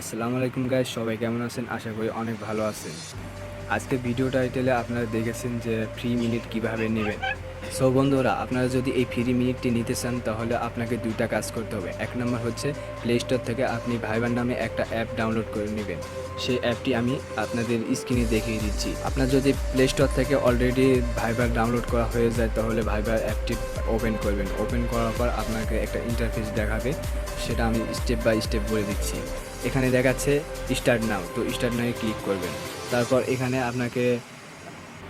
আসসালামু আলাইকুম গাইজ সবাই কেমন আছেন? আশা করি অনেক ভালো আছেন। আজকে ভিডিও টাইটেলে আপনারা দেখেছেন যে ফ্রি মিনিট কীভাবে নেবেন। সো বন্ধুরা, আপনারা যদি এই ফ্রি মিনিটটি নিতে চান, তাহলে আপনাকে দুইটা কাজ করতে হবে। এক নম্বর হচ্ছে প্লে স্টোর থেকে আপনি ভাইবার নামে একটা অ্যাপ ডাউনলোড করে নেবেন। সেই অ্যাপটি আমি আপনাদের স্ক্রিনে দেখিয়ে দিচ্ছি। আপনার যদি প্লে স্টোর থেকে অলরেডি ভাইবার ডাউনলোড করা হয়ে যায়, তাহলে ভাইবার অ্যাপটি ওপেন করবেন। ওপেন করার পর আপনাকে একটা ইন্টারফেস দেখাবে। সেটা আমি স্টেপ বাই স্টেপ বলে দিচ্ছি। এখানে দেখাচ্ছে স্টার্ট নাও, তো স্টার্ট নাও ক্লিক করবেন। তারপর এখানে আপনাকে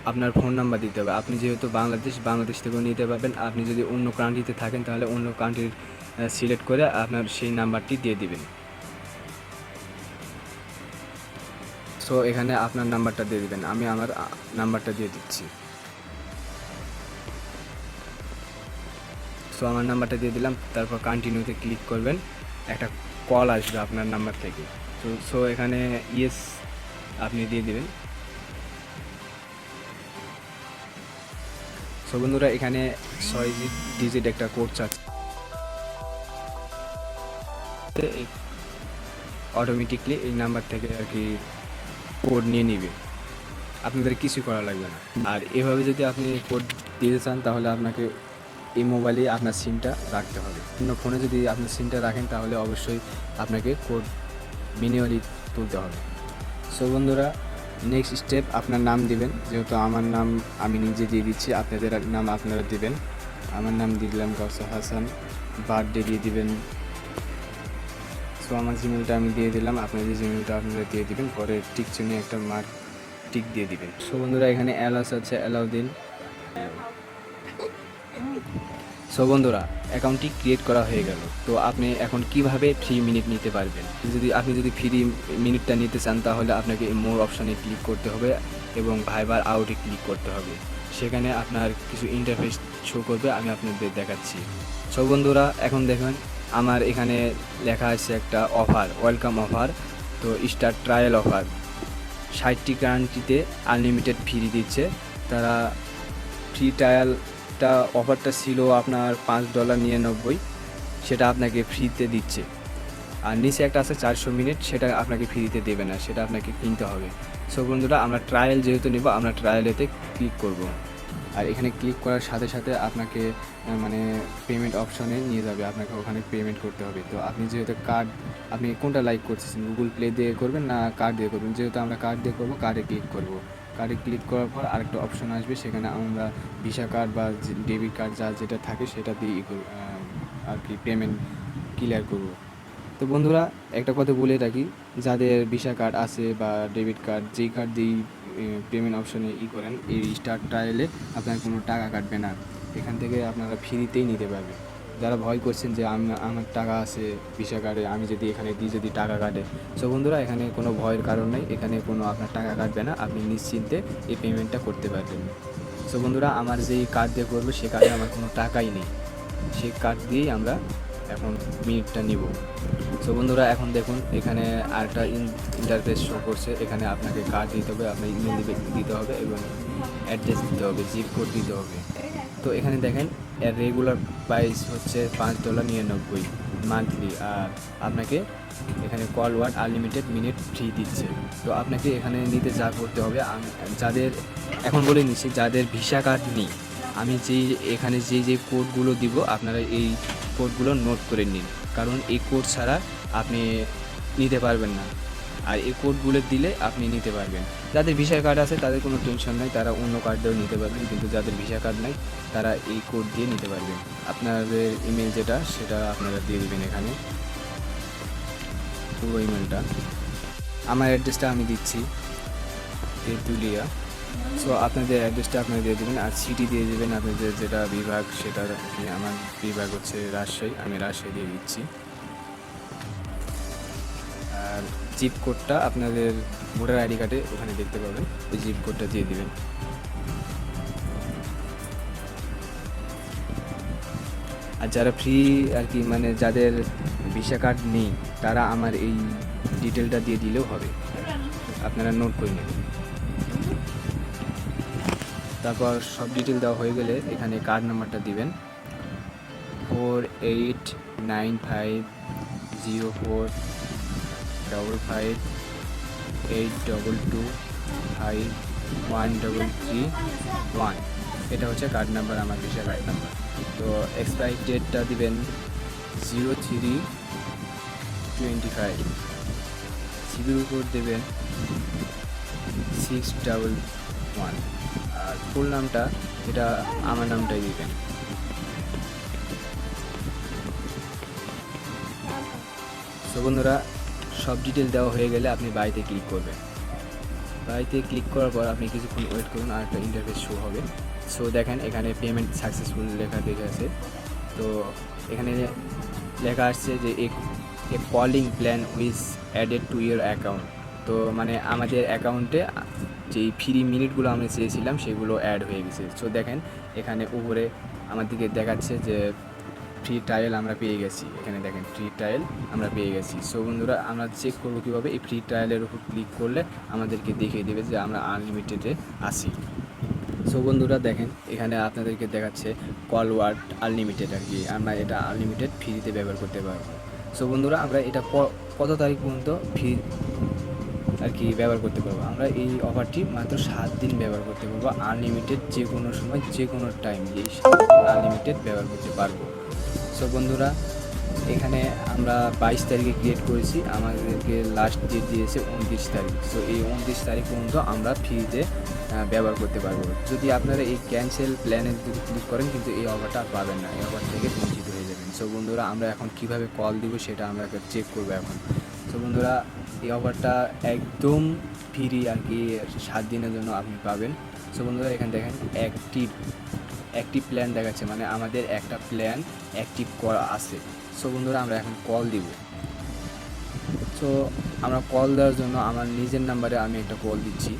আপনার ফোন নাম্বার দিতে হবে। আপনি যেহেতু বাংলাদেশ বাংলাদেশ থেকেও নিতে পারবেন। আপনি যদি অন্য কান্ট্রিতে থাকেন, তাহলে অন্য কান্ট্রির সিলেক্ট করে আপনার সেই নাম্বারটি দিয়ে দিবেন। সো এখানে আপনার নাম্বারটা দিয়ে দিবেন। আমি আমার নাম্বারটা দিয়ে দিচ্ছি। সো আমার নাম্বারটা দিয়ে দিলাম। তারপর কন্টিনিউতে ক্লিক করবেন। একটা কল আসবে আপনার নাম্বার থেকে। তো সো এখানে ইয়েস আপনি দিয়ে দিবেন। সো বন্ধুরা, এখানে ছয় ডিজিট একটা কোড চাচ্ছে অটোমেটিকলি এই নাম্বার থেকে আর কি কোড নিয়ে নিবে। আপনাদের কিছু করা লাগবে না। আর এভাবে যদি আপনি কোড দিতে চান, তাহলে আপনাকে এই মোবাইলে আপনার সিমটা রাখতে হবে। অন্য ফোনে যদি আপনার সিমটা রাখেন, তাহলে অবশ্যই আপনাকে কোড মিনিমালি তুলতে হবে। সো বন্ধুরা নেক্সট স্টেপ আপনার নাম দিবেন। যেহেতু আমার নাম আমি নিজে দিয়ে দিচ্ছি, আপনাদের নাম আপনারা দিবেন। আমার নাম দিয়ে দিলাম কাউসার হাসান বার্থডে দিয়ে দিবেন। সো আমার জিমেলটা আমি দিয়ে দিলাম আপনাদের জিমেলটা আপনারা দিয়ে দিবেন, পরে টিক চিহ্নে একটা মার্ক টিক দিয়ে দিবেন। সো বন্ধুরা, এখানে অ্যালাস আছে অ্যালাউ দিন। সো বন্ধুরা অ্যাকাউন্টটি ক্রিয়েট করা হয়ে গেল। তো আপনি এখন কীভাবে ফ্রি মিনিট নিতে পারবেন? যদি আপনি যদি ফ্রি মিনিটটা নিতে চান, তাহলে আপনাকে মোর অপশানে ক্লিক করতে হবে এবং ভাইবার আউটে ক্লিক করতে হবে। সেখানে আপনার কিছু ইন্টারফেস শো করবে, আমি আপনাদের দেখাচ্ছি। সো বন্ধুরা, এখন দেখুন, আমার এখানে লেখা আছে একটা অফার ওয়েলকাম অফার তো স্টার ট্রায়াল অফার ষাটটি কারেন্টিতে আনলিমিটেড ফ্রি দিচ্ছে। তারা ফ্রি ট্রায়ালটা অফারটা ছিল আপনার পাঁচ ডলার নিরানব্বই, সেটা আপনাকে ফ্রিতে দিচ্ছে। আর নিচে একটা আছে চারশো মিনিট, সেটা আপনাকে ফ্রিতে দেবে না, সেটা আপনাকে কিনতে হবে। সো বন্ধুরা, আমরা ট্রায়াল যেহেতু নেব, আমরা ট্রায়ালেতে ক্লিক করব। আর এখানে ক্লিক করার সাথে সাথে আপনাকে মানে পেমেন্ট অপশনে নিয়ে যাবে, আপনাকে ওখানে পেমেন্ট করতে হবে। তো আপনি যেহেতু কার্ড আপনি কোনটা লাইক করতেছেন গুগল প্লে দিয়ে করবেন না কার্ড দিয়ে করবেন? যেহেতু আমরা কার্ড দিয়ে করব কার্ডে ক্লিক করব। কার্ডে ক্লিক করার পর আরেকটা অপশন আসবে, সেখানে আমরা ভিসা কার্ড বা ডেবিট কার্ড যা যেটা থাকে সেটা দিয়ে আর কি পেমেন্ট ক্লিয়ার করব। তো বন্ধুরা, একটা কথা বলে রাখি, যাদের ভিসা কার্ড আছে বা ডেবিট কার্ড যেই কার্ড দিয়েই পেমেন্ট অপশনে ই করেন, এই স্টার ট্রায়ালে আপনার কোনো টাকা কাটবে না। এখান থেকে আপনারা ফ্রিতেই নিতে পারবেন। যারা ভয় করছেন যে আমি, আমার টাকা আছে ভিসা কার্ডে আমি যদি এখানে দিই যদি টাকা কাটে। সো বন্ধুরা, এখানে কোনো ভয়ের কারণ নেই, এখানে কোনো আপনার টাকা কাটবে না, আপনি নিশ্চিন্তে এই পেমেন্টটা করতে পারবেন। সো বন্ধুরা, আমার যেই কার্ড দিয়ে করব সে কার্ডে আমার কোনো টাকাই নেই। সেই কার্ড দিয়েই আমরা এখন মিনিটটা নিব। সো বন্ধুরা, এখন দেখুন, এখানে আরেকটা ইন্টারফেস শো করছে। এখানে আপনাকে কার্ড দিতে হবে, আপনার ইমেল দিতে দিতে হবে এবং অ্যাড্রেস দিতে হবে জিপ কোড দিতে হবে। তো এখানে দেখেন এর রেগুলার প্রাইস হচ্ছে পাঁচ ডলার নিরানব্বই মান্থলি আর আপনাকে এখানে call word unlimited minute free দিচ্ছে। তো আপনাকে এখানে নিতে যা করতে হবে যাদের, এখন বলে নিচ্ছি, যাদের ভিসা কার্ড নেই, আমি যেই এখানে যে যে কোডগুলো দিব, আপনারা এই কোডগুলো নোট করে নিন। কারণ এই কোড ছাড়া আপনি নিতে পারবেন না। আর এই কোডগুলো দিলে আপনি নিতে পারবেন। যাদের ভিসা কার্ড আছে, তাদের কোনো টেনশন নাই, তারা অন্য কার্ড নিতে পারবেন, কিন্তু যাদের ভিসা কার্ড নাই, তারা এই কোড দিয়ে নিতে পারবেন। আপনাদের ইমেল যেটা, সেটা আপনারা দিয়ে দেবেন এখানে। পুরো ইমেলটা আমার অ্যাড্রেসটা আমি দিচ্ছি, তেঁতুলিয়া। সো আপনাদের অ্যাড্রেসটা আপনারা দিয়ে দেবেন, আর সিটি দিয়ে দেবেন, আপনাদের যেটা বিভাগ সেটা আমার বিভাগ হচ্ছে রাজশাহী, আমি রাজশাহী দিয়ে দিচ্ছি। আর জিপ কোডটা আপনাদের ভোটার আইডি কার্ডে ওখানে দেখতে পাবেন। ওই জিপ কোডটা দিয়ে দিবেন। আর যারা ফ্রি আর কি মানে যাদের ভিসা কার্ড নেই, তারা আমার এই ডিটেলটা দিয়ে দিলেও হবে। আপনারা নোট করে নেবেন। তারপর সব ডিটেল দেওয়া হয়ে গেলে এখানে কার্ড নাম্বারটা দিবেন। Four eight nine five zero four double five eight double two five one double three one এটা হচ্ছে কার্ড নাম্বার আমার ভিসা কার্ড নাম্বার তো এক্সপায়ারি ডেটটা দিবেন zero three twenty five civil code দেবেন সিক্স ডাবল ওয়ান আর full নামটা, এটা আমার নামটাই দিবেন। সো বন্ধুরা সব ডিটেল দেওয়া হয়ে গেলে আপনি বাড়িতে ক্লিক করবেন। বাড়িতে ক্লিক করার পর আপনি কিছুক্ষণ ওয়েট করুন আর একটা ইন্টারফেস শো হবে। সো দেখেন এখানে পেমেন্ট সাকসেসফুল লেখা দেখে আছে। তো, এখানে লেখা আসছে যে a calling plan with added to your account তো মানে আমাদের অ্যাকাউন্টে যেই ফ্রি মিনিটগুলো আমরা চেয়েছিলাম, সেগুলো অ্যাড হয়ে গেছে। সো দেখেন এখানে উপরে আমাদেরকে দেখাচ্ছে যে ফ্রি ট্রায়াল আমরা পেয়ে গেছি। এখানে দেখেন ফ্রি ট্রায়াল আমরা পেয়ে গেছি। সো বন্ধুরা, আমরা চেক করব কীভাবে এই ফ্রি ট্রায়ালের উপর ক্লিক করলে আমাদেরকে দেখিয়ে দেবে যে আমরা আনলিমিটেডে আসি সো বন্ধুরা, দেখেন, এখানে আপনাদেরকে দেখাচ্ছে কল ওয়ার্ড আনলিমিটেড আর কি আমরা এটা আনলিমিটেড ফ্রিতে ব্যবহার করতে পারব। সো বন্ধুরা, আমরা এটা কত তারিখ পর্যন্ত ফ্রি আর কি ব্যবহার করতে পারব? আমরা এই অফারটি মাত্র সাত দিন ব্যবহার করতে পারব। আনলিমিটেড যে কোনো সময় যে কোনো টাইম এই আনলিমিটেড ব্যবহার করতে পারব। সো বন্ধুরা, এখানে আমরা বাইশ তারিখে ক্রিয়েট করেছি। আমাদেরকে লাস্ট ডেট দিয়েছে উনত্রিশ তারিখ। সো এই উনত্রিশ তারিখ পর্যন্ত আমরা ফ্রিতে ব্যবহার করতে পারব। যদি আপনারা এই ক্যান্সেল প্ল্যানে যদি ক্লিক করেন, কিন্তু এই অফারটা আর পাবেন না। এই অফার থেকে বঞ্চিত হয়ে যাবেন। সো বন্ধুরা, আমরা এখন কীভাবে কল দিব সেটা আমরা চেক করব এখন। তো বন্ধুরা, এই অফারটা একদম ফ্রি আর কি, সাত দিনের জন্য আপনি পাবেন। সো বন্ধুরা, এখানে দেখেন অ্যাক্টিভ অ্যাক্টিভ প্ল্যান দেখাচ্ছে মানে আমাদের একটা প্ল্যান অ্যাক্টিভ করা আছে। সো বন্ধুরা, আমরা এখন কল দিব। সো আমরা কল দেওয়ার জন্য আমার নিজের নাম্বারে আমি একটা কল দিচ্ছি।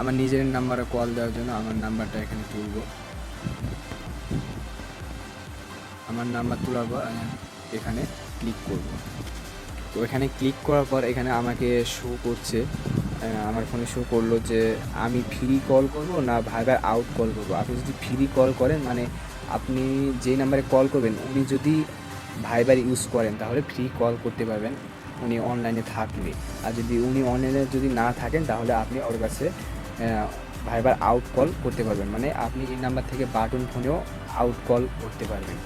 আমার নিজের নাম্বারে কল দেওয়ার জন্য আমার নাম্বারটা এখানে তুলব। আমার নাম্বার তোলার এখানে ক্লিক করব। তো এখানে ক্লিক করার পর এখানে আমাকে শো করছে। আমার ফোনে শো করল যে, আমি ফ্রি কল করব না ভাইবার আউট কল করব? আপনি যদি ফ্রি কল করেন মানে আপনি যে নাম্বারে কল করবেন, উনি যদি ভাইবার ইউজ করেন, তাহলে ফ্রি কল করতে পারবেন। উনি অনলাইনে থাকলে। আর যদি উনি অনলাইনে যদি না থাকেন, তাহলে আপনি ওর কাছে ভাইবার আউট কল করতে পারবেন। মানে আপনি এই নাম্বার থেকে বাটন ফোনেও আউট কল করতে পারবেন।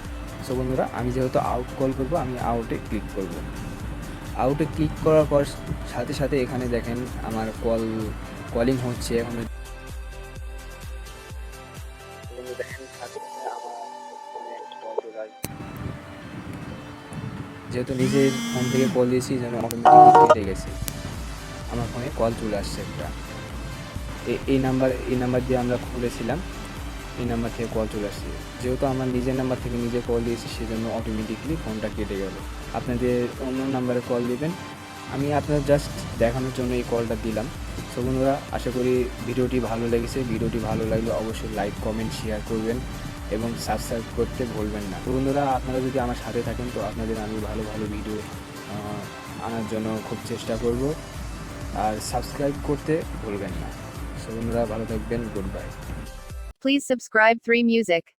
সো বন্ধুরা, আমি যেহেতু আউট কল করব, আমি আউটে ক্লিক করব। আউটে ক্লিক করার পর সাথে সাথে এখানে দেখেন আমার কল কলিং হচ্ছে এখন। যেহেতু নিজের ফোন থেকে কল দিয়েছি, যেন অটোমেটিক গেছে। আমার ফোনে কল চলে আসছে একটা। এই নাম্বার এই নাম্বার দিয়ে আমরা খুলেছিলাম। এই নাম্বার থেকে কল চলে আসছে। যেহেতু আমার নিজের নাম্বার থেকে নিজে কল দিয়েছি, সেজন্য অটোমেটিকলি ফোনটা কেটে গেল। আপনাদের অন্য নাম্বারে কল দিবেন। আমি আপনার জাস্ট দেখানোর জন্য এই কলটা দিলাম। তো বন্ধুরা, আশা করি ভিডিওটি ভালো লেগেছে। ভিডিওটি ভালো লাগলে অবশ্যই লাইক কমেন্ট শেয়ার করবেন এবং সাবস্ক্রাইব করতে ভুলবেন না। তো বন্ধুরা, আপনারা যদি আমার সাথে থাকেন, তো আপনাদের আমি ভালো ভালো ভিডিও আনার জন্য খুব চেষ্টা করব। আর সাবস্ক্রাইব করতে ভুলবেন না। সো বন্ধুরা, ভালো থাকবেন। Good bye Please subscribe 3 Music.